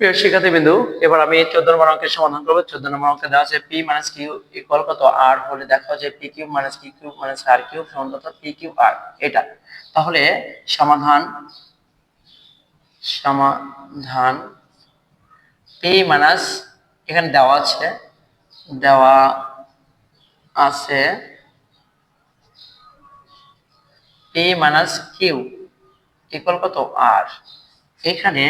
প্রিয় শিক্ষার্থী বিন্দু, এবার আমি চোদ্দ নম্বর অঙ্কের সমাধান করব। চোদ্দ নম্বর অঙ্কে দেওয়া আছে পি মাইনাস কিউ ইকুয়াল কত? আর হলে দেখা যে পি কিউ মাইনাস কি কিউ মাইনাস আর কিউ সমান কত? পি কিউ আর এটা। তাহলে সমাধান সমাধান পি মাইনাস এখানে দেওয়া আছে দেওয়া আছে পি মাইনাস কিউ ইকুয়াল কত? আর এখানে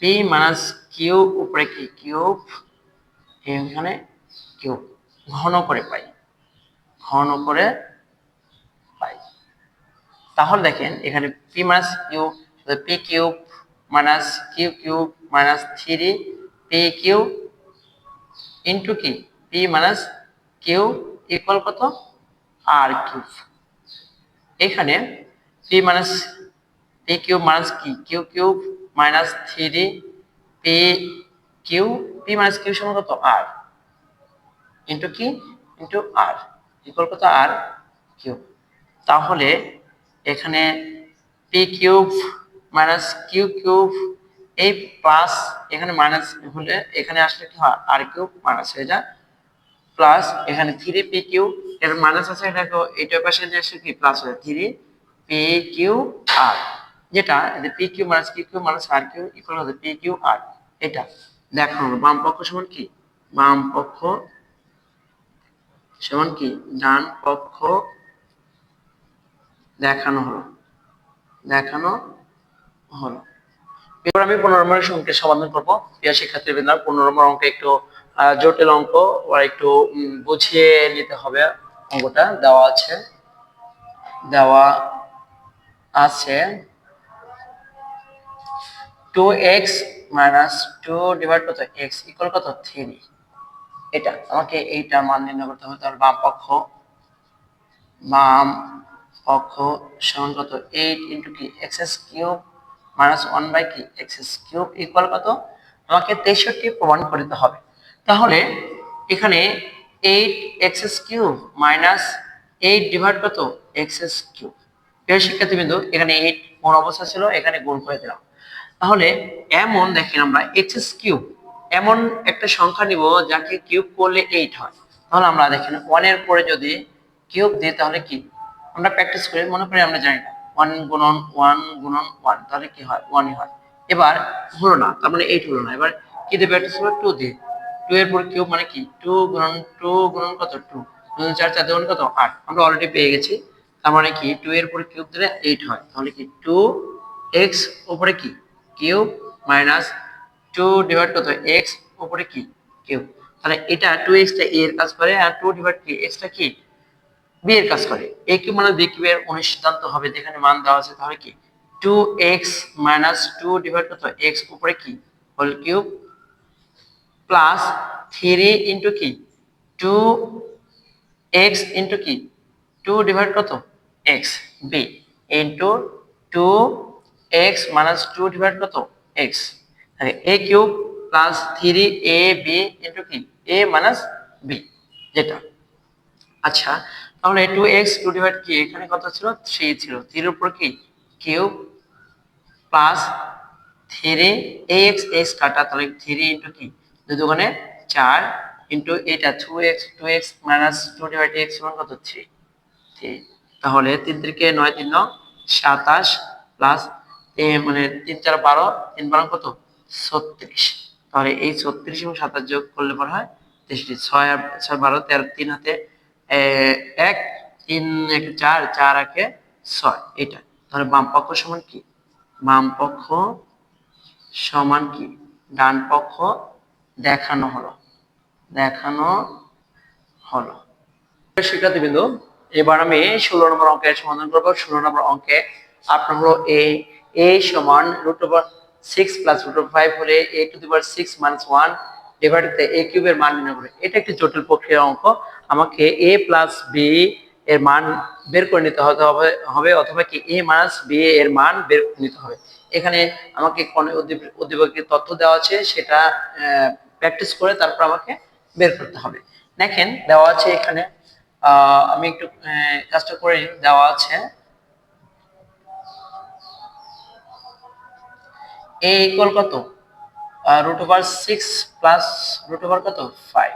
পি মাইনাস কিউ উপরে কি কিউব? এখানে কিউব। ঘন করে পাই। ঘন করে পাই। তাহলে দেখেন, এখানে P minus Q P cube minus Q cube minus three, P Q into কি? পি মাইনাস কিউ ইকুয়াল কত? আর কিউব। এখানে P minus, P cube minus কি? Q cube minus three P Q P minus Q সমান কত? আর into কি? Into আর ইকুয়াল কত? আর কিউব তাহলে এখানে P cube minus Q cube এই প্লাস এখানে মাইনাস হলে এখানে আসলে কি হয়? আর কিউব মাইনাস হয়ে যায়। প্লাস এখানে থ্রি পি কিউ এর মাইনাস আছে এটা এইটার পাশে যে আসে কি? প্লাস হয়ে থ্রি পি কিউ আর যেটা P Q minus Q Q minus আর কিউ ইকুয়াল হচ্ছে পি কিউ আর এটা। হলো বাম পক্ষ সমান কি? বাম পক্ষ সমান কি? ডান পক্ষ দেখানো হলো। দেখানো হলো। এবার আমি পনেরো নম্বরের অঙ্কের সমাধান করব। প্রিয় শিক্ষার্থী বৃন্দ, পনেরো নম্বর অঙ্ক একটু জটিল অঙ্ক বা একটু বুঝিয়ে নিতে হবে। অঙ্কটা দেওয়া আছে। দেওয়া আছে। Two X minus two divide কত এক্স ইকুয়াল কত থ্রি এটা, আমাকে এইটা মান নির্ণয় করতে হবে। তাহলে বাম পক্ষ বাম পক্ষ সমান কত? এইট ইন্টু কি? X S cube minus one by কি? এক্স এস কিউব ইকুয়াল কত? আমাকে তেষট্টি প্রমাণ করতে হবে। তাহলে এখানে eight X S cube minus eight divide কত? এক্স এস কিউব প্রিয় শিক্ষার্থীবৃন্দু, এখানে এইট কোন অবস্থা ছিল, এখানে গুণ করে দিলাম। তাহলে এমন দেখেন আমরা এক্স কিউব এমন একটা সংখ্যা নিব যাকে কিউব করলে এইট হয়। তাহলে আমরা দেখেন ওয়ানের পরে যদি কিউব দিই তাহলে কি? আমরা প্র্যাকটিস করি, মনে করি আমরা জানি না ওয়ান গুণন ওয়ান গুণন ওয়ান তাহলে কি হয়? ওয়ানই হয়। এবার হলো না, তার মানে এইট হলো না। এবার কি দিয়ে প্র্যাকটিস করব? টু দিয়ে। টু এর পর কিউব মানে কি? টু গুণন টু গুণন কত? টু গুণন চার চার গুণন কত? আট। আমরা অলরেডি পেয়ে গেছি। তার মানে কি? টু এর পরে কিউব দিলে এইট হয়। তাহলে কি? টু এক্স ওপরে কি? কিউব মাইনাস টু ডিভাইড কত এক্স উপরে কি? কিউব। তাহলে এটা টু এক্সটা এ এর কাজ করে আর টু ডিভাইড কি এক্সটা কি? বি এর কাজ করে। এ কিউব মানে বি কিউবের অনুসিদ্ধান্ত হবে? যেখানে মান দেওয়া আছে তাহলে কি? Two X minus two divide কত এক্স উপরে কি? Whole cube plus three into কি? টু এক্স ইন্টু কি? টু ডিভাইড কত? X B into two X minus two divide কত X A cube plus three A B into কি A minus B যেটা। আচ্ছা তাহলে টু এক্স টু ডিভাইড কি এখানে কত ছিল? থ্রি ছিল। থ্রির উপর কি? Cube plus three X X কাটা, তাহলে থ্রি ইন্টু কি দুই দোকানে চার ইন্টু এটা two X two X minus two divide X সমান কত? থ্রি থ্রি তাহলে তিন থেকে নয় তিন সাতাশ প্লাস মানে তিন চার বারো, তিন বারো কত? ছত্রিশ। তাহলে এই ছত্রিশ এবং সাতাশ যোগ করলে পর হয় তেষট্টি। ছয় ছয় বারো, তেরো, তিন হাতে এক, তিন, এক, চার চার একে ছয়। এটা। তাহলে বাম পক্ষ সমান কি? বাম পক্ষ সমান কি? ডান পক্ষ দেখানো হলো। দেখানো হলো। শিক্ষার্থীবৃন্দ, এবার আমি ষোলো নম্বর অঙ্কের সমাধান করব। ষোলো নম্বর অঙ্কে আপনার হলো এ এ সমান root over six plus root over five হলে A to the power six minus one divided A কিউবের মান নির্ণয় করে। এটা একটি জটিল প্রক্রিয়ার অঙ্ক। আমাকে এ প্লাস বি এর মান বের করে নিতে হবে হবে অথবা কি এ মাইনাস বি এর মান বের নিতে হবে। এখানে আমাকে কোন উদ্দীপকের তথ্য দেওয়া আছে, সেটা প্র্যাকটিস করে তারপর আমাকে বের করতে হবে। দেখেন, দেওয়া আছে এখানে। আমি একটু কাজটা করে দেওয়া আছে। এ ইকুয়াল কত root over six plus root over কত ফাইভ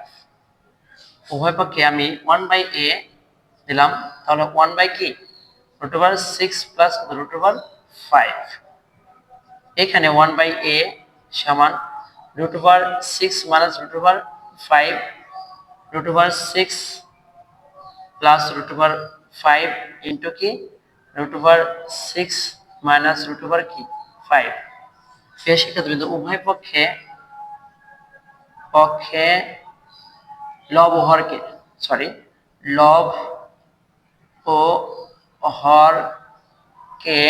উভয় পক্ষে আমি ওয়ান বাই এ দিলাম তাহলে ওয়ান বাই কি root over six plus root over five এখানে ওয়ান বাই এ সমান root over six minus root over five root over six plus root over five into কি root over six minus root over কি five প্রিয় শিক্ষার্থীবৃন্দ, উভয় পক্ষে পক্ষে লব হরকে সরি লব ও হরকে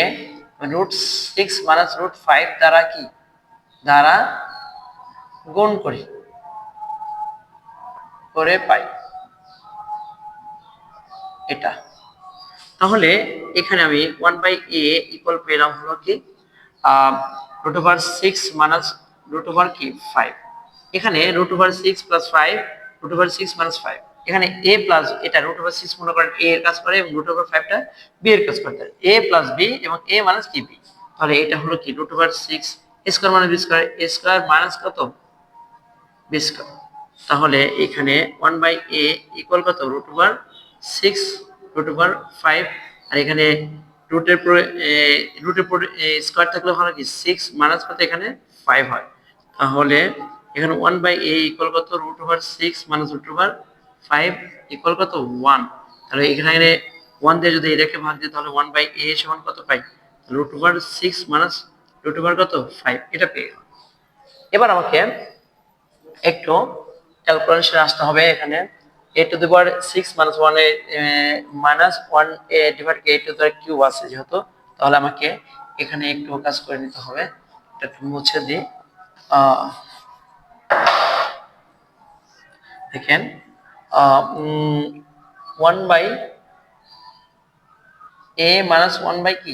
root six minus root five দ্বারা কি? দ্বারা গুণ করি। করে পাই। এটা। তাহলে এখানে আমি ওয়ান বাই এ ইকুয়াল পেলাম হলো কি? Root over six minus root over কি ফাইভ এখানে root over six plus five root over six minus five এখানে এ প্লাস এটা রুট ওভার সিক্স মনে করেন এ এর কাজ করে এবং রুট ওভার ফাইভটা বি এর কাজ করে। এ প্লাস বি এবং এ মাইনাস কি বি তাহলে এটা হলো কি? রুট ওভার সিক্স স্কোয়ার মানে B square A square minus কত? বি স্কোয়ার তাহলে এখানে ওয়ান বাই এ ইকুয়াল কত? Root over six root over five আর এখানে রুটের পরে রুটের পরে স্কোয়ার থাকলে ভালো কি সিক্স মাইনাস কত এখানে? ফাইভ হয়। তাহলে এখানে ওয়ান বাই এ ইকুয়াল কত? Root over six minus root over five equal কত? ওয়ান তাহলে এখানে ওয়ান দিয়ে যদি এটাকে ভাগ দিই, তাহলে ওয়ান বাই এ সমান কত পাই? Root over six minus root over কত? ফাইভ এটা পেয়ে। এবার আমাকে একটু ক্যালকুলেশন আসতে হবে এখানে। A to the power six minus one A minus one A divide A to the cube আছে যেহেতু, তাহলে আমাকে এখানে একটু কাজ করে নিতে হবে। এটা মুছে দিই। দেখেন one by A minus one by কি?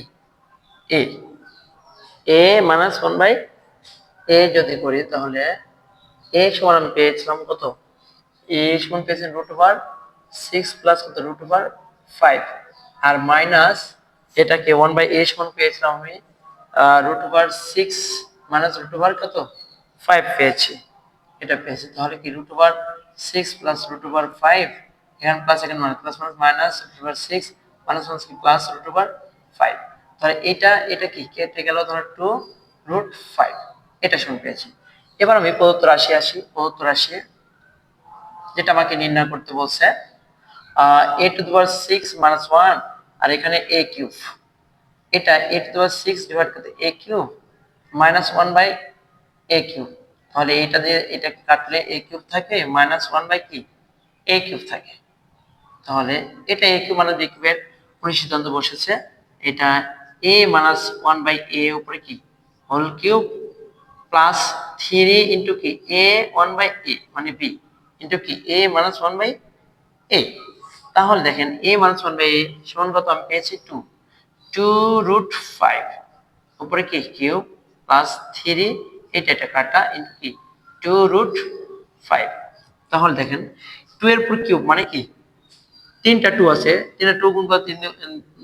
A A minus one by A যদি করি, তাহলে এ সমান আমি পেয়েছিলাম কত? এ সমান পেয়েছেন রুট ওভার সিক্স প্লাস কত রুট ওভার ফাইভ আর মাইনাস এটাকে ওয়ান বাই এ সমান পেয়েছিলাম আমি root over six minus root over কত? ফাইভ পেয়েছি। এটা পেয়েছি। তাহলে কি root over six plus root over five এখানে প্লাস এখানে minus plus minus minus root over six minus minus কি? প্লাস রুট ওভার ফাইভ তাহলে এটা এটা কি? কেটে গেল ধরো টু রুট ফাইভ এটা সমান পেয়েছি। এবার আমি প্রদত্ত রাশি আসি। প্রদত্ত রাশি যেটা আমাকে নির্ণয় করতে বলছে A to power six minus one আর এখানে এ কিউব এটা A to power six divide করতে A cube minus one by A cube তাহলে এটা দিয়ে এটা কাটলে এ কিউব থাকে মাইনাস ওয়ান বাই কি? এ কিউব থাকে। তাহলে এটা এ কিউব মানে বি কিউবের পরিসিদ্ধান্ত বসেছে। এটা A minus one by A উপরে কি? Whole cube plus three into কি? এ ওয়ান বাই এ মানে বি ইন্টু কি A minus one by A তাহলে দেখেন A minus one by A সমান কত আমি পেয়েছি? টু টু রুট ফাইভ উপরে কি কিউব প্লাস থ্রি এটা এটা কাটা ইন্টু কি? টু রুট ফাইভ তাহলে দেখেন টু এর পর কিউব মানে কি? তিনটা টু আছে, তিনটা টু গুণ করে তিন,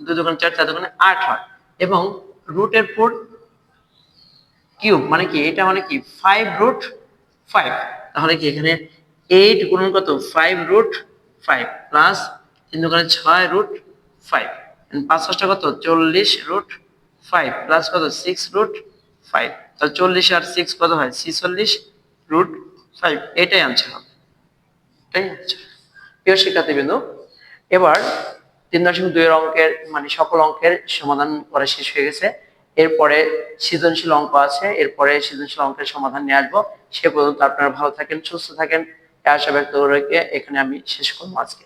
দুই দোকান চার চার দোকানে আট হয়। এবং রুটের ফোর কিউব মানে কি, এটা মানে কি? ফাইভ রুট ফাইভ তাহলে কি এখানে এইট গুণন কত? ফাইভ রুট ফাইভ প্লাস তিন দোকানে ছয় রুট ফাইভ পাঁচ পাঁচটা কত? চল্লিশ রুট ফাইভ প্লাস কত? সিক্স রুট ফাইভ তাহলে চল্লিশ আর সিক্স কত হয়? ছিচল্লিশ রুট ফাইভ এটাই আনসার হবে। এটাই আনসার প্রিয় শিক্ষার্থীবৃন্দ, এবার তিন দশমিক দুইয়ের অঙ্কের মানে সকল অঙ্কের সমাধান করা শেষ হয়ে গেছে। এরপরে সৃজনশীল অঙ্ক আছে। এরপরে সৃজনশীল অঙ্কের সমাধান নিয়ে আসব। সে পর্যন্ত আপনারা ভালো থাকেন, সুস্থ থাকেন। আশা ব্যক্ত করে এখানে আমি শেষ করব আজকে।